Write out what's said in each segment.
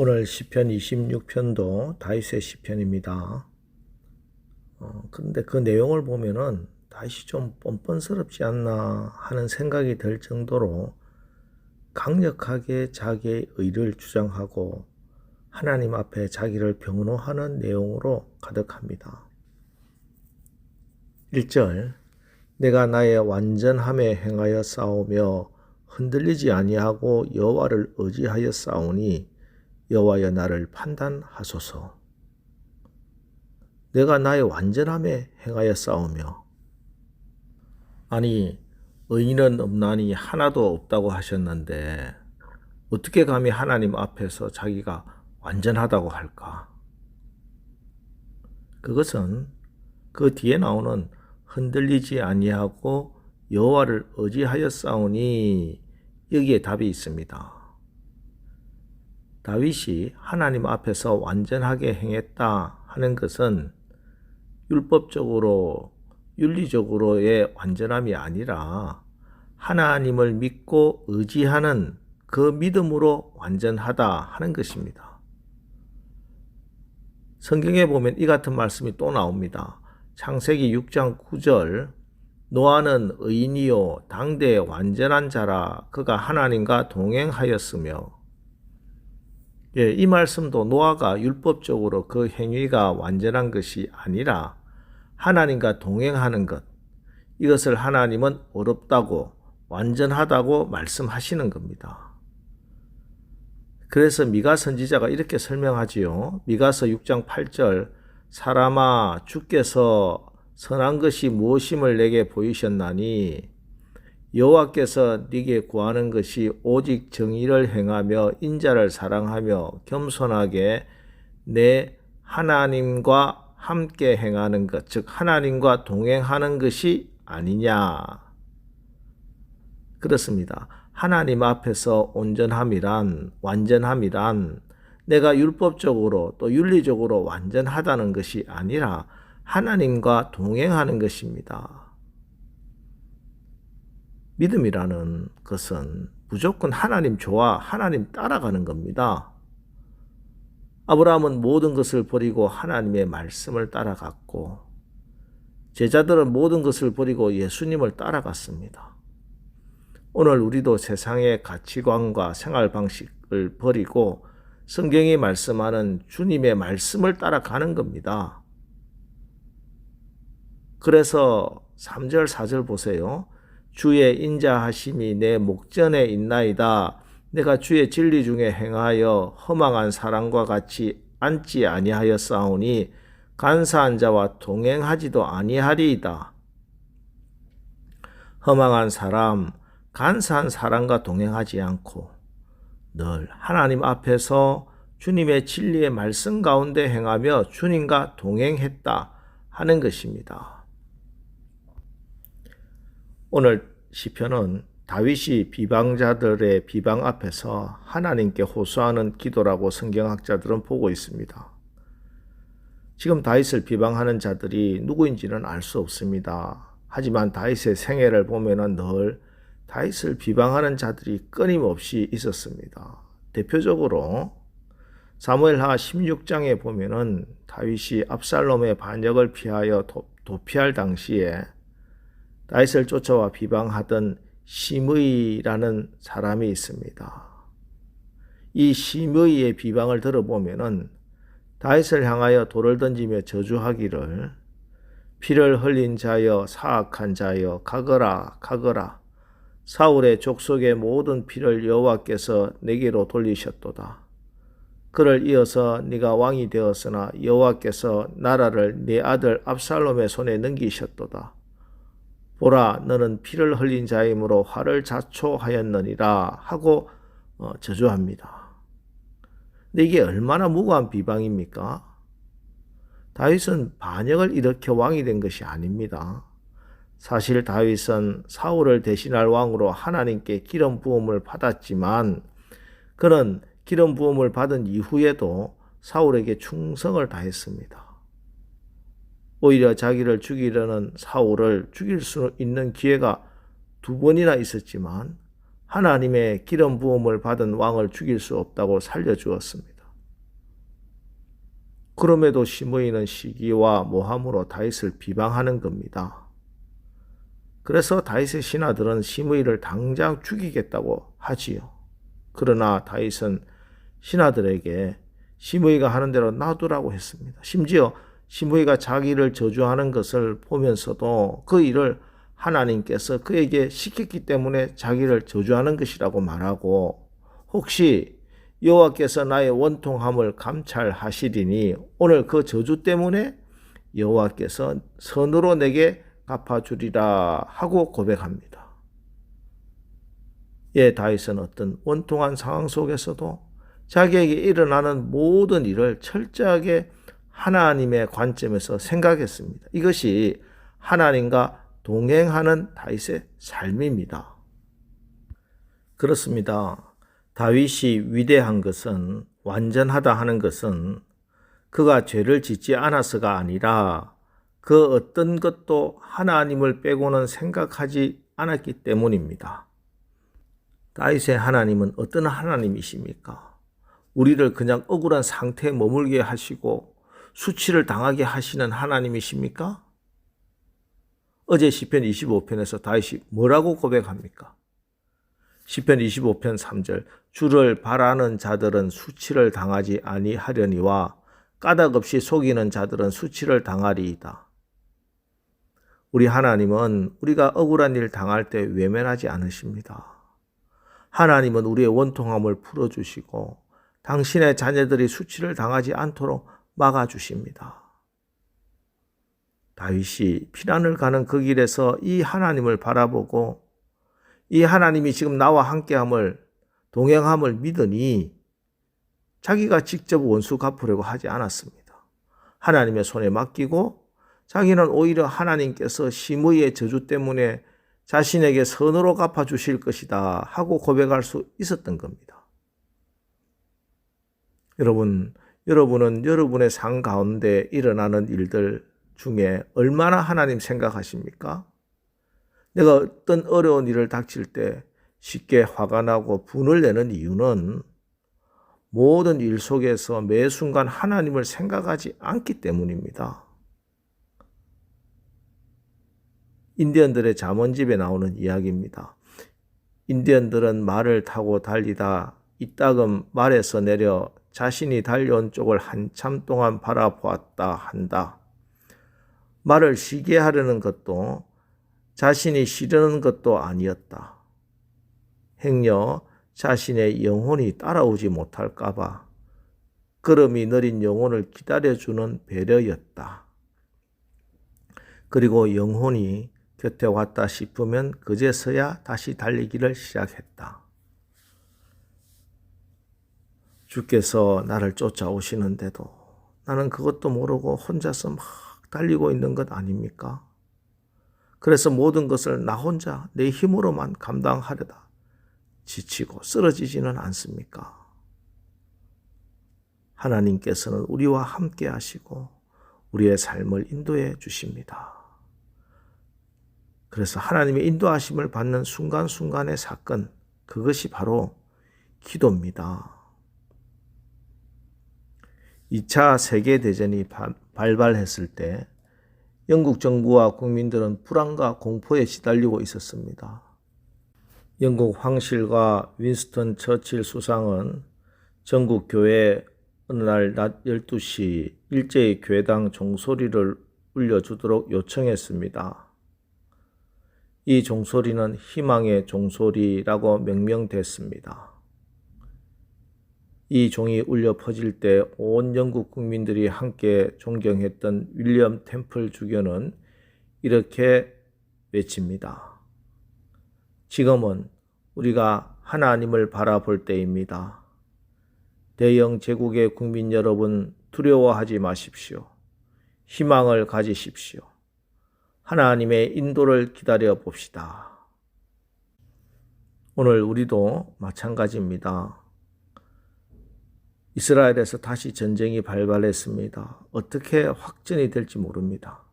오늘 시편 26편도 다윗의 시편입니다. 어, 그런데 그 내용을 보면은 다윗이 좀 뻔뻔스럽지 않나 하는 생각이 들 정도로 강력하게 자기의 의를 주장하고 하나님 앞에 자기를 변호하는 내용으로 가득합니다. 1절 내가 나의 완전함에 행하여 싸우며 흔들리지 아니하고 여호와를 의지하여 싸우니 여호와여 나를 판단하소서. 내가 나의 완전함에 행하여 싸우며 아니 의인은 없나니 하나도 없다고 하셨는데 어떻게 감히 하나님 앞에서 자기가 완전하다고 할까? 그것은 그 뒤에 나오는 흔들리지 아니하고 여호와를 의지하여 싸우니 여기에 답이 있습니다. 다윗이 하나님 앞에서 완전하게 행했다 하는 것은 율법적으로 윤리적으로의 완전함이 아니라 하나님을 믿고 의지하는 그 믿음으로 완전하다 하는 것입니다. 성경에 보면 이 같은 말씀이 또 나옵니다. 창세기 6장 9절 노아는 의인이요 당대 완전한 자라 그가 하나님과 동행하였으며 예, 이 말씀도 노아가 율법적으로 그 행위가 완전한 것이 아니라 하나님과 동행하는 것 이것을 하나님은 어렵다고 완전하다고 말씀하시는 겁니다. 그래서 미가 선지자가 이렇게 설명하지요. 미가서 6장 8절 사람아 주께서 선한 것이 무엇임을 내게 보이셨나니 여호와께서 네게 구하는 것이 오직 정의를 행하며 인자를 사랑하며 겸손하게 내 하나님과 함께 행하는 것, 즉 하나님과 동행하는 것이 아니냐. 그렇습니다. 하나님 앞에서 온전함이란 완전함이란 내가 율법적으로 또 윤리적으로 완전하다는 것이 아니라 하나님과 동행하는 것입니다. 믿음이라는 것은 무조건 하나님 좋아, 하나님 따라가는 겁니다. 아브라함은 모든 것을 버리고 하나님의 말씀을 따라갔고, 제자들은 모든 것을 버리고 예수님을 따라갔습니다. 오늘 우리도 세상의 가치관과 생활 방식을 버리고 성경이 말씀하는 주님의 말씀을 따라가는 겁니다. 그래서 3절, 4절 보세요. 주의 인자하심이 내 목전에 있나이다. 내가 주의 진리 중에 행하여 허망한 사람과 같이 앉지 아니하였사오니 간사한 자와 동행하지도 아니하리이다. 허망한 사람, 간사한 사람과 동행하지 않고 늘 하나님 앞에서 주님의 진리의 말씀 가운데 행하며 주님과 동행했다 하는 것입니다. 오늘 시편은 다윗이 비방자들의 비방 앞에서 하나님께 호소하는 기도라고 성경학자들은 보고 있습니다. 지금 다윗을 비방하는 자들이 누구인지는 알 수 없습니다. 하지만 다윗의 생애를 보면은 늘 다윗을 비방하는 자들이 끊임없이 있었습니다. 대표적으로 사무엘하 16장에 보면은 다윗이 압살롬의 반역을 피하여 도, 도피할 당시에 다윗을 쫓아와 비방하던 심의라는 사람이 있습니다. 이 심의의 비방을 들어보면은 다윗을 향하여 돌을 던지며 저주하기를 피를 흘린 자여 사악한 자여 가거라 가거라 사울의 족속의 모든 피를 여호와께서 내게로 돌리셨도다. 그를 이어서 네가 왕이 되었으나 여호와께서 나라를 네 아들 압살롬의 손에 넘기셨도다. 보라 너는 피를 흘린 자이므로 화를 자초하였느니라 하고 어, 저주합니다. 근데 이게 얼마나 무고한 비방입니까? 다윗은 반역을 일으켜 왕이 된 것이 아닙니다. 사실 다윗은 사울을 대신할 왕으로 하나님께 기름 부음을 받았지만 그는 기름 부음을 받은 이후에도 사울에게 충성을 다했습니다. 오히려 자기를 죽이려는 사울을 죽일 수 있는 기회가 두 번이나 있었지만 하나님의 기름 부음을 받은 왕을 죽일 수 없다고 살려주었습니다. 그럼에도 시므이는 시기와 모함으로 다윗을 비방하는 겁니다. 그래서 다윗의 신하들은 시므이를 당장 죽이겠다고 하지요. 그러나 다윗은 신하들에게 시므이가 하는 대로 놔두라고 했습니다. 심지어 시므이가 자기를 저주하는 것을 보면서도 그 일을 하나님께서 그에게 시켰기 때문에 자기를 저주하는 것이라고 말하고 혹시 여호와께서 나의 원통함을 감찰하시리니 오늘 그 저주 때문에 여호와께서 선으로 내게 갚아주리라 하고 고백합니다. 예, 다윗은 어떤 원통한 상황 속에서도 자기에게 일어나는 모든 일을 철저하게 하나님의 관점에서 생각했습니다. 이것이 하나님과 동행하는 다윗의 삶입니다. 그렇습니다. 다윗이 위대한 것은 완전하다 하는 것은 그가 죄를 짓지 않아서가 아니라 그 어떤 것도 하나님을 빼고는 생각하지 않았기 때문입니다. 다윗의 하나님은 어떤 하나님이십니까? 우리를 그냥 억울한 상태에 머물게 하시고 수치를 당하게 하시는 하나님이십니까? 어제 시편 25편에서 다윗이 뭐라고 고백합니까? 시편 25편 3절 주를 바라는 자들은 수치를 당하지 아니하려니와 까닭 없이 속이는 자들은 수치를 당하리이다. 우리 하나님은 우리가 억울한 일 당할 때 외면하지 않으십니다. 하나님은 우리의 원통함을 풀어주시고 당신의 자녀들이 수치를 당하지 않도록 막아주십니다. 다윗이 피난을 가는 그 길에서 이 하나님을 바라보고 이 하나님이 지금 나와 함께함을 동행함을 믿으니 자기가 직접 원수 갚으려고 하지 않았습니다. 하나님의 손에 맡기고 자기는 오히려 하나님께서 심의의 저주 때문에 자신에게 선으로 갚아주실 것이다 하고 고백할 수 있었던 겁니다. 여러분, 여러분은 여러분의 삶 가운데 일어나는 일들 중에 얼마나 하나님 생각하십니까? 내가 어떤 어려운 일을 닥칠 때 쉽게 화가 나고 분을 내는 이유는 모든 일 속에서 매 순간 하나님을 생각하지 않기 때문입니다. 인디언들의 잠원집에 나오는 이야기입니다. 인디언들은 말을 타고 달리다 이따금 말에서 내려 자신이 달려온 쪽을 한참 동안 바라보았다 한다. 말을 쉬게 하려는 것도 자신이 싫어하는 것도 아니었다. 행여 자신의 영혼이 따라오지 못할까봐 걸음이 느린 영혼을 기다려주는 배려였다. 그리고 영혼이 곁에 왔다 싶으면 그제서야 다시 달리기를 시작했다. 주께서 나를 쫓아오시는데도 나는 그것도 모르고 혼자서 막 달리고 있는 것 아닙니까? 그래서 모든 것을 나 혼자 내 힘으로만 감당하려다 지치고 쓰러지지는 않습니까? 하나님께서는 우리와 함께 하시고 우리의 삶을 인도해 주십니다. 그래서 하나님의 인도하심을 받는 순간순간의 사건, 그것이 바로 기도입니다. 2차 세계대전이 발발했을 때 영국 정부와 국민들은 불안과 공포에 시달리고 있었습니다. 영국 황실과 윈스턴 처칠 수상은 전국 교회 어느 날 낮 12시 일제히 교회당 종소리를 울려주도록 요청했습니다. 이 종소리는 희망의 종소리라고 명명됐습니다. 이 종이 울려 퍼질 때 온 영국 국민들이 함께 존경했던 윌리엄 템플 주교는 이렇게 외칩니다. 지금은 우리가 하나님을 바라볼 때입니다. 대영 제국의 국민 여러분 두려워하지 마십시오. 희망을 가지십시오. 하나님의 인도를 기다려 봅시다. 오늘 우리도 마찬가지입니다. 이스라엘에서 다시 전쟁이 발발했습니다. 어떻게 확전이 될지 모릅니다.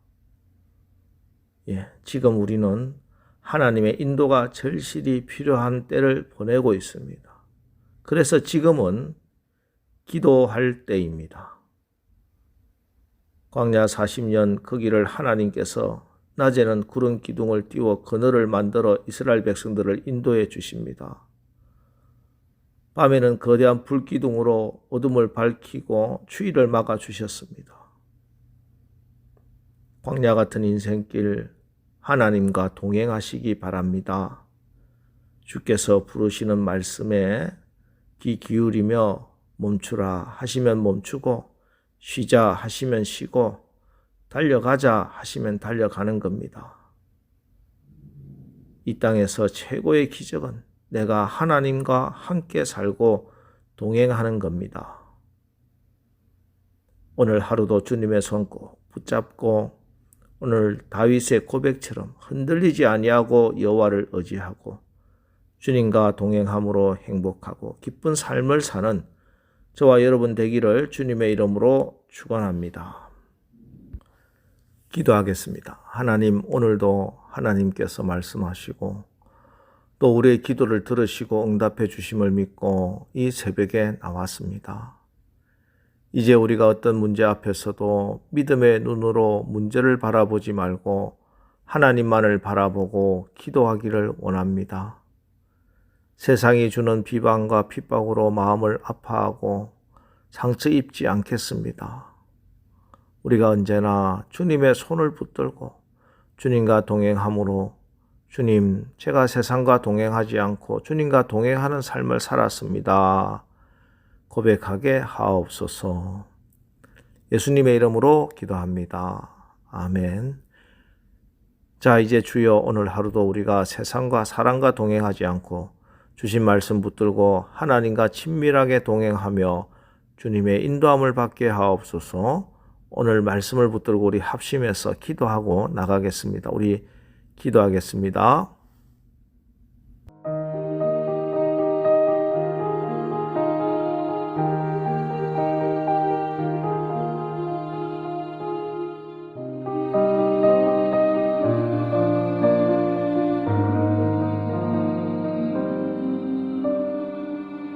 예, 지금 우리는 하나님의 인도가 절실히 필요한 때를 보내고 있습니다. 그래서 지금은 기도할 때입니다. 광야 40년 그 길을 하나님께서 낮에는 구름 기둥을 띄워 그늘을 만들어 이스라엘 백성들을 인도해 주십니다. 밤에는 거대한 불기둥으로 어둠을 밝히고 추위를 막아 주셨습니다. 광야 같은 인생길 하나님과 동행하시기 바랍니다. 주께서 부르시는 말씀에 귀 기울이며 멈추라 하시면 멈추고 쉬자 하시면 쉬고 달려가자 하시면 달려가는 겁니다. 이 땅에서 최고의 기적은 내가 하나님과 함께 살고 동행하는 겁니다. 오늘 하루도 주님의 손꼭 붙잡고 오늘 다윗의 고백처럼 흔들리지 아니하고 여호와를 의지하고 주님과 동행함으로 행복하고 기쁜 삶을 사는 저와 여러분 되기를 주님의 이름으로 축원합니다. 기도하겠습니다. 하나님 오늘도 하나님께서 말씀하시고 또 우리의 기도를 들으시고 응답해 주심을 믿고 이 새벽에 나왔습니다. 이제 우리가 어떤 문제 앞에서도 믿음의 눈으로 문제를 바라보지 말고 하나님만을 바라보고 기도하기를 원합니다. 세상이 주는 비방과 핍박으로 마음을 아파하고 상처 입지 않겠습니다. 우리가 언제나 주님의 손을 붙들고 주님과 동행함으로 주님, 제가 세상과 동행하지 않고 주님과 동행하는 삶을 살았습니다. 고백하게 하옵소서. 예수님의 이름으로 기도합니다. 아멘. 자, 이제 주여 오늘 하루도 우리가 세상과 사랑과 동행하지 않고 주신 말씀 붙들고 하나님과 친밀하게 동행하며 주님의 인도함을 받게 하옵소서. 오늘 말씀을 붙들고 우리 합심해서 기도하고 나가겠습니다. 우리 기도하겠습니다.